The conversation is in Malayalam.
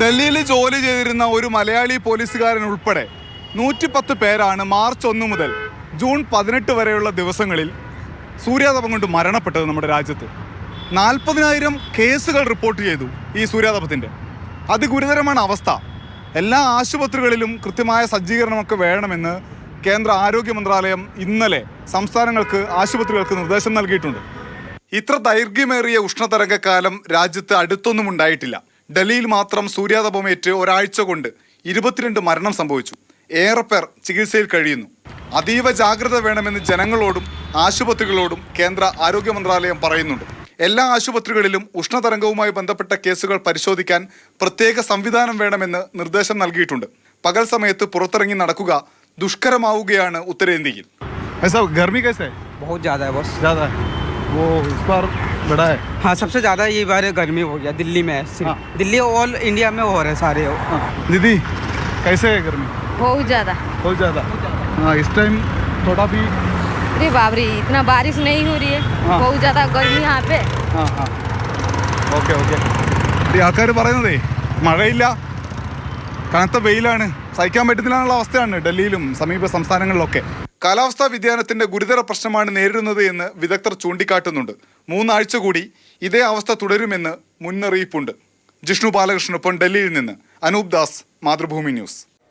ഡൽഹിയിൽ ജോലി ചെയ്തിരുന്ന ഒരു മലയാളി പോലീസുകാരൻ ഉൾപ്പെടെ നൂറ്റിപ്പത്ത് പേരാണ് മാർച്ച് ഒന്ന് മുതൽ ജൂൺ പതിനെട്ട് വരെയുള്ള ദിവസങ്ങളിൽ സൂര്യാതപം കൊണ്ട് മരണപ്പെട്ടത് നമ്മുടെ രാജ്യത്ത്. നാൽപ്പതിനായിരം കേസുകൾ റിപ്പോർട്ട് ചെയ്തു ഈ സൂര്യാതപത്തിന്റെ അതിഗുരുതരമാണ് അവസ്ഥ. എല്ലാ ആശുപത്രികളിലും കൃത്യമായ സജ്ജീകരണമൊക്കെ വേണമെന്ന് കേന്ദ്ര ആരോഗ്യ മന്ത്രാലയം ഇന്നലെ സംസ്ഥാനങ്ങൾക്ക് ആശുപത്രികൾക്ക് നിർദ്ദേശം നൽകിയിട്ടുണ്ട്. ഇത്ര ദൈർഘ്യമേറിയ ഉഷ്ണതരംഗക്കാലം രാജ്യത്ത് അടുത്തൊന്നും ഉണ്ടായിട്ടില്ല. ഡൽഹിയിൽ മാത്രം സൂര്യാതപമേറ്റ് ഒരാഴ്ച കൊണ്ട് ഇരുപത്തിരണ്ട് മരണം സംഭവിച്ചു ഏറെ പേർ ചികിത്സയിൽ കഴിയുന്നു അതീവ ജാഗ്രത വേണമെന്ന് ജനങ്ങളോടും ആശുപത്രികളോടും കേന്ദ്ര ആരോഗ്യ മന്ത്രാലയം പറയുന്നുണ്ട് എല്ലാ ആശുപത്രികളിലും ഉഷ്ണതരംഗവുമായി ബന്ധപ്പെട്ട കേസുകൾ പരിശോധിക്കാൻ പ്രത്യേക സംവിധാനം വേണമെന്ന് നിർദ്ദേശം നൽകിയിട്ടുണ്ട് പകൽ സമയത്ത് പുറത്തിറങ്ങി നടക്കുക ദുഷ്കരമാവുകയാണ് ഉത്തരേന്ത്യയിൽ ഗർമി कैसे बहुत ज़्यादा है बस ज्यादा है वो इस बार बड़ा है हाँ सबसे ज़्यादा ये बार गर्मी हो गया दिल्ली में सिर्फ। हाँ। दिल्ली ऑल इंडिया में हो रहे हैं सारे दीदी कैसे है गर्मी बहुत ज़्यादा बहुत ज्यादा हाँ इस टाइम थोड़ा भी अरे बाप रे इतना बारिश नहीं हो रही है हाँ। बहुत ज़्यादा गर्मी यहाँ पे ആ ആ ഓക്കെ ഓക്കെ ഈ ആൾക്കാർ പറയുന്നതേ മഴയില്ല കനത്ത വെയിലാണ് സഹിക്കാൻ പറ്റുന്നില്ല അവസ്ഥയാണ് ഡൽഹിയിലും സമീപ സംസ്ഥാനങ്ങളിലൊക്കെ കാലാവസ്ഥാ വ്യതിയാനത്തിന്റെ ഗുരുതര പ്രശ്നമാണ് നേരിടുന്നത് എന്ന് വിദഗ്ധർ ചൂണ്ടിക്കാട്ടുന്നുണ്ട്. മൂന്നാഴ്ച കൂടി ഇതേ അവസ്ഥ തുടരുമെന്ന് മുന്നറിയിപ്പുണ്ട്. ജിഷ്ണു ബാലകൃഷ്ണനൊപ്പം ഡൽഹിയിൽ നിന്ന് അനൂപ് ദാസ് മാതൃഭൂമി ന്യൂസ്.